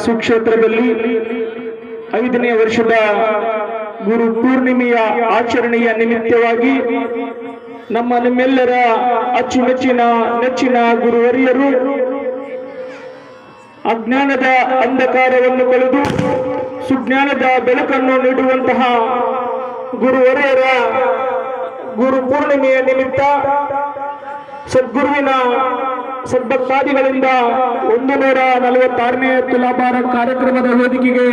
ಸುಕ್ಷೇತ್ರದಲ್ಲಿ ಐದನೇ ವರ್ಷದ ಗುರು ಪೂರ್ಣಿಮೆಯ ಆಚರಣೆಯ ನಿಮಿತ್ತವಾಗಿ ನಮ್ಮ ನಿಮ್ಮೆಲ್ಲರ ಅಚ್ಚುಮೆಚ್ಚಿನ ನೆಚ್ಚಿನ ಗುರುವರಿಯರು ಅಜ್ಞಾನದ ಅಂಧಕಾರವನ್ನು ಕಳೆದು ಸುಜ್ಞಾನದ ಬೆಳಕನ್ನು ನೀಡುವಂತಹ ಗುರುವರಿಯರ ಗುರು ಪೂರ್ಣಿಮೆಯ ನಿಮಿತ್ತ ಸದ್ಗುರುವಿನ ಸದ್ಭಕ್ತಾದಿಗಳಿಂದ ಒಂದು ನೂರ ನಲವತ್ತಾರನೇ ತುಲಾಭಾರ ಕಾರ್ಯಕ್ರಮದ ವೇದಿಕೆಗೆ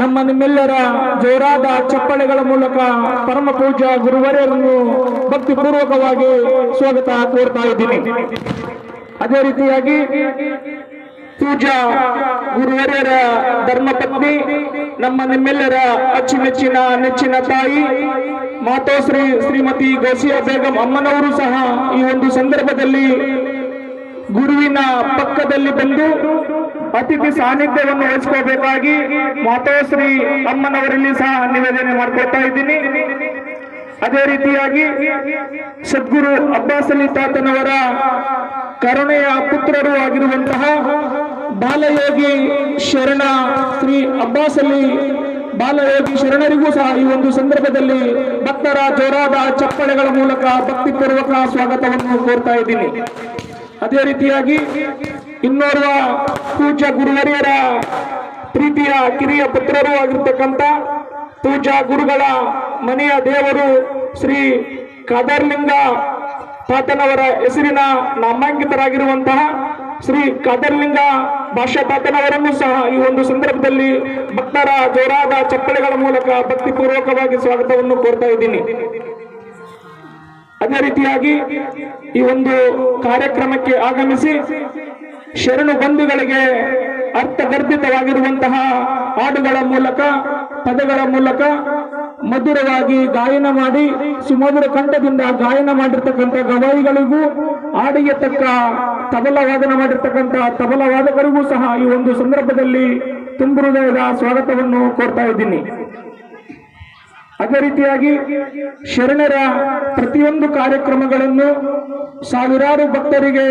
ನಮ್ಮ ನಿಮ್ಮೆಲ್ಲರ ಜೋರಾದ ಚಪ್ಪಳೆಗಳ ಮೂಲಕ ಪರಮ ಪೂಜಾ ಭಕ್ತಿ ಭಕ್ತಿಪೂರ್ವಕವಾಗಿ ಸ್ವಾಗತ ಕೋರ್ತಾ ಇದ್ದೀನಿ. ಅದೇ ರೀತಿಯಾಗಿ ಪೂಜಾ ಗುರುವರ್ಯರ ಧರ್ಮಪತ್ನಿ, ನಮ್ಮ ನಿಮ್ಮೆಲ್ಲರ ಅಚ್ಚುಮೆಚ್ಚಿನ ನೆಚ್ಚಿನ ತಾಯಿ ಮಾತೋಶ್ರೀ ಶ್ರೀಮತಿ ಗೋಸಿಯಾ ಬೇಗಂ ಅಮ್ಮನವರು ಸಹ ಈ ಒಂದು ಸಂದರ್ಭದಲ್ಲಿ ಗುರುವಿನ ಪಕ್ಕದಲ್ಲಿ ಬಂದು ಅತಿಥಿ ಸಾನ್ನಿಧ್ಯವನ್ನು ವಹಿಸ್ಕೋಬೇಕಾಗಿ ಮಾತಾಶ್ರೀ ಅಮ್ಮನವರಲ್ಲಿ ಸಹ ನಿವೇದನೆ ಮಾಡ್ಕೊಳ್ತಾ ಇದ್ದೀನಿ. ಅದೇ ರೀತಿಯಾಗಿ ಸದ್ಗುರು ಅಬ್ಬಾಸ್ ತಾತನವರ ಕರುಣೆಯ ಪುತ್ರರು ಆಗಿರುವಂತಹ ಬಾಲಯೋಗಿ ಶರಣ ಶ್ರೀ ಅಬ್ಬಾಸ್ ಅಲಿ ಬಾಲಯೋಗಿ ಶರಣರಿಗೂ ಸಹ ಈ ಒಂದು ಸಂದರ್ಭದಲ್ಲಿ ಭಕ್ತರ ಜೋರಾದ ಚಪ್ಪಳೆಗಳ ಮೂಲಕ ಭಕ್ತಿಪೂರ್ವಕ ಸ್ವಾಗತವನ್ನು ಕೋರ್ತಾ ಇದ್ದೀನಿ. ಅದೇ ರೀತಿಯಾಗಿ ಇನ್ನೋರ್ವ ಪೂಜಾ ಗುರುವರಿಯರ ಪ್ರೀತಿಯ ಕಿರಿಯ ಪುತ್ರರು ಆಗಿರ್ತಕ್ಕಂಥ ಪೂಜಾ ಗುರುಗಳ ಮನೆಯ ದೇವರು ಶ್ರೀ ಕಾದರ್ಲಿಂಗ ತಾತನವರ ಹೆಸರಿನ ನಾಮಾಂಕಿತರಾಗಿರುವಂತಹ ಶ್ರೀ ಕಾದರ್ಲಿಂಗ ಭಾಷಾ ತಾತನವರನ್ನು ಸಹ ಈ ಒಂದು ಸಂದರ್ಭದಲ್ಲಿ ಭಕ್ತರ ಜೋರಾದ ಚಪ್ಪಳೆಗಳ ಮೂಲಕ ಭಕ್ತಿಪೂರ್ವಕವಾಗಿ ಸ್ವಾಗತವನ್ನು ಕೋರ್ತಾ ಇದ್ದೀನಿ. ಅದೇ ರೀತಿಯಾಗಿ ಈ ಒಂದು ಕಾರ್ಯಕ್ರಮಕ್ಕೆ ಆಗಮಿಸಿ ಶರಣು ಬಂಧುಗಳಿಗೆ ಅರ್ಥಗರ್ಭಿತವಾಗಿರುವಂತಹ ಹಾಡುಗಳ ಮೂಲಕ, ಪದಗಳ ಮೂಲಕ ಮಧುರವಾಗಿ ಗಾಯನ ಮಾಡಿ, ಸುಮಧುರ ಕಂಠದಿಂದ ಗಾಯನ ಮಾಡಿರ್ತಕ್ಕಂಥ ಗವಾಯಿಗಳಿಗೂ, ಹಾಡಿಗೆ ತಕ್ಕ ತಬಲ ವಾದನ ಮಾಡಿರ್ತಕ್ಕಂಥ ತಬಲ ವಾದಕರಿಗೂ ಸಹ ಈ ಒಂದು ಸಂದರ್ಭದಲ್ಲಿ ತುಂಬು ಹೃದಯದ ಸ್ವಾಗತವನ್ನು ಕೋರ್ತಾ ಇದ್ದೀನಿ. ಅದೇ ರೀತಿಯಾಗಿ ಶರಣರ ಪ್ರತಿಯೊಂದು ಕಾರ್ಯಕ್ರಮಗಳನ್ನು ಸಾವಿರಾರು ಭಕ್ತರಿಗೆ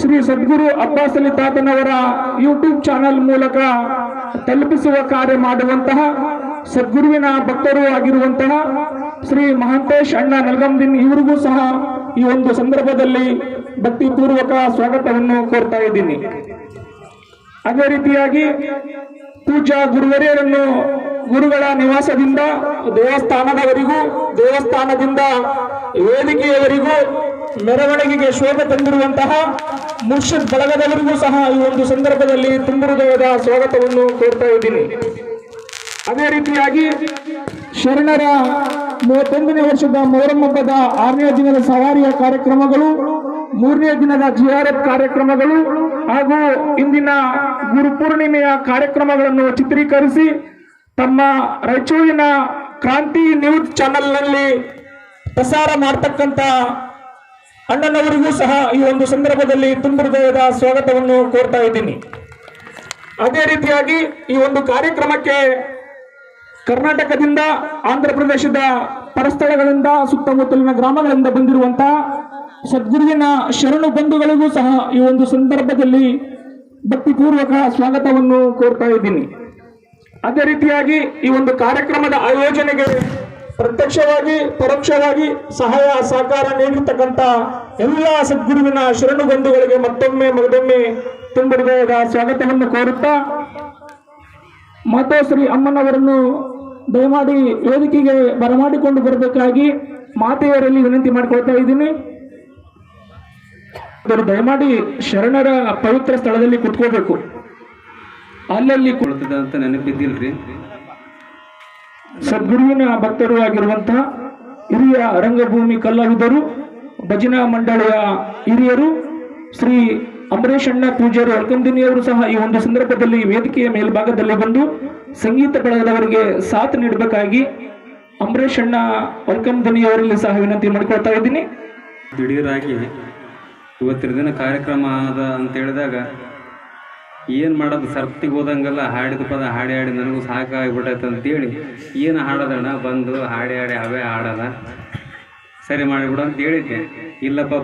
ಶ್ರೀ ಸದ್ಗುರು ಅಬ್ಬಾಸ್ ಅಲಿ ತಾತನವರ ಯೂಟ್ಯೂಬ್ ಚಾನೆಲ್ ಮೂಲಕ ತಲುಪಿಸುವ ಕಾರ್ಯ ಮಾಡುವಂತಹ ಸದ್ಗುರುವಿನ ಭಕ್ತರು ಆಗಿರುವಂತಹ ಶ್ರೀ ಮಹಾಂತೇಶ್ ಅಣ್ಣ ನಲ್ಗಂದಿನ್ ಇವರಿಗೂ ಸಹ ಈ ಒಂದು ಸಂದರ್ಭದಲ್ಲಿ ಭಕ್ತಿಪೂರ್ವಕ ಸ್ವಾಗತವನ್ನು ಕೋರ್ತಾ ಇದ್ದೀನಿ. ಅದೇ ರೀತಿಯಾಗಿ ಪೂಜಾ ಗುರುವರಿಯರನ್ನು ಗುರುಗಳ ನಿವಾಸದಿಂದ, ದೇವಸ್ಥಾನದವರೆಗೂ, ದೇವಸ್ಥಾನದಿಂದ ವೇದಿಕೆಯವರೆಗೂ ಮೆರವಣಿಗೆಗೆ ಶೋಭೆ ತಂದಿರುವಂತಹ ಮುರ್ಷದ್ ಬಳಗದವರಿಗೂ ಸಹ ಈ ಒಂದು ಸಂದರ್ಭದಲ್ಲಿ ತುಂಬು ಹೃದಯದ ಸ್ವಾಗತವನ್ನು ಕೋರ್ತಾ ಇದ್ದೀನಿ. ಅದೇ ರೀತಿಯಾಗಿ ಶರಣರ ಮೂವತ್ತೊಂದನೇ ವರ್ಷದ ಮೊಹರಂ ಹಬ್ಬದ ಆರನೇ ದಿನದ ಸವಾರಿಯ ಕಾರ್ಯಕ್ರಮಗಳು, ಮೂರನೇ ದಿನದ ಜಿಆರ್ಎಫ್ ಕಾರ್ಯಕ್ರಮಗಳು ಹಾಗೂ ಇಂದಿನ ಗುರುಪೂರ್ಣಿಮೆಯ ಕಾರ್ಯಕ್ರಮಗಳನ್ನು ಚಿತ್ರೀಕರಿಸಿ ತಮ್ಮ ರಾಯಚೂರಿನ ಕ್ರಾಂತಿ ನ್ಯೂಸ್ ಚಾನೆಲ್ನಲ್ಲಿ ಪ್ರಸಾರ ಮಾಡ್ತಕ್ಕಂಥ ಅಣ್ಣನವರಿಗೂ ಸಹ ಈ ಒಂದು ಸಂದರ್ಭದಲ್ಲಿ ತುಂಬು ಹೃದಯದ ಸ್ವಾಗತವನ್ನು ಕೋರ್ತಾ ಇದ್ದೀನಿ. ಅದೇ ರೀತಿಯಾಗಿ ಈ ಒಂದು ಕಾರ್ಯಕ್ರಮಕ್ಕೆ ಕರ್ನಾಟಕದಿಂದ ಆಂಧ್ರ ಪ್ರದೇಶದ ಪರಸ್ಥಳಗಳಿಂದ ಸುತ್ತಮುತ್ತಲಿನ ಗ್ರಾಮಗಳಿಂದ ಬಂದಿರುವಂತಹ ಸದ್ಗುರುವಿನ ಶರಣು ಬಂಧುಗಳಿಗೂ ಸಹ ಈ ಒಂದು ಸಂದರ್ಭದಲ್ಲಿ ಭಕ್ತಿಪೂರ್ವಕ ಸ್ವಾಗತವನ್ನು ಕೋರ್ತಾ ಇದ್ದೀನಿ. ಅದೇ ರೀತಿಯಾಗಿ ಈ ಒಂದು ಕಾರ್ಯಕ್ರಮದ ಆಯೋಜನೆಗೆ ಪ್ರತ್ಯಕ್ಷವಾಗಿ, ಪರೋಕ್ಷವಾಗಿ ಸಹಾಯ, ಸಹಕಾರ ನೀಡಿರ್ತಕ್ಕಂಥ ಎಲ್ಲ ಸದ್ಗುರುವಿನ ಶರಣು ಬಂಧುಗಳಿಗೆ ಮತ್ತೊಮ್ಮೆ ಮಗದೊಮ್ಮೆ ತುಂಬ ಸ್ವಾಗತವನ್ನು ಕೋರುತ್ತಾ ಮಾತೋಶ್ರೀ ಅಮ್ಮನವರನ್ನು ದಯಮಾಡಿ ವೇದಿಕೆಗೆ ಬರಮಾಡಿಕೊಂಡು ಬರಬೇಕಾಗಿ ಮಾತೆಯವರಲ್ಲಿ ವಿನಂತಿ ಮಾಡಿಕೊಳ್ತಾ ಇದ್ದೀನಿ. ಅವರು ದಯಮಾಡಿ ಶರಣರ ಪವಿತ್ರ ಸ್ಥಳದಲ್ಲಿ ಕುತ್ಕೋಬೇಕು. ಅಲ್ಲಲ್ಲಿ ಕು- ಕೊಳ್ತದ ಅಂತ ನೆನಪಿದ್ದಿಲ್ರಿ. ಸದ್ಗುರುವಿನ ಭಕ್ತರು ಆಗಿರುವಂತಹ ಹಿರಿಯ ರಂಗಭೂಮಿ ಕಲಾವಿದರು ಭಜನಾ ಮಂಡಳಿಯ ಹಿರಿಯರು ಶ್ರೀ ಅಂಬರೀಷ್ ಅಣ್ಣ ಪೂಜಾರಿ ಅಳ್ಕಂದಿನಿಯವರು ಸಹ ಈ ಒಂದು ಸಂದರ್ಭದಲ್ಲಿ ವೇದಿಕೆಯ ಮೇಲ್ಭಾಗದಲ್ಲಿ ಬಂದು ಸಂಗೀತ ಬಳಗದವರಿಗೆ ಸಾಥ್ ನೀಡಬೇಕಾಗಿ ಅಂಬರೀಷ್ ಅಣ್ಣ ಸಹ ವಿನಂತಿ ಮಾಡಿಕೊಳ್ತಾ ಇದ್ದೀನಿ. ದಿಢೀರಾಗಿ ಇವತ್ತಿನ ದಿನ ಕಾರ್ಯಕ್ರಮ ಅದ ಅಂತ ಹೇಳಿದಾಗ, ಏನು ಮಾಡೋದು? ಸರ್ತಿಗೆ ಹೋದಂಗೆಲ್ಲ ಹಾಡಿದ ಪದ ಹಾಡಿ ಹಾಡಿ ನನಗೂ ಸಾಕಾಗ್ಬಿಟ್ಟೈತೆ ಅಂತೇಳಿ ಏನು ಹಾಡೋದಣ್ಣ? ಬಂದು ಹಾಡಿ ಹಾಡಿ ಅವೇ ಹಾಡೋದ ಸರಿ ಮಾಡಿಬಿಡು ಅಂತ ಹೇಳಿದ್ದೆ ಇಲ್ಲಪ್ಪ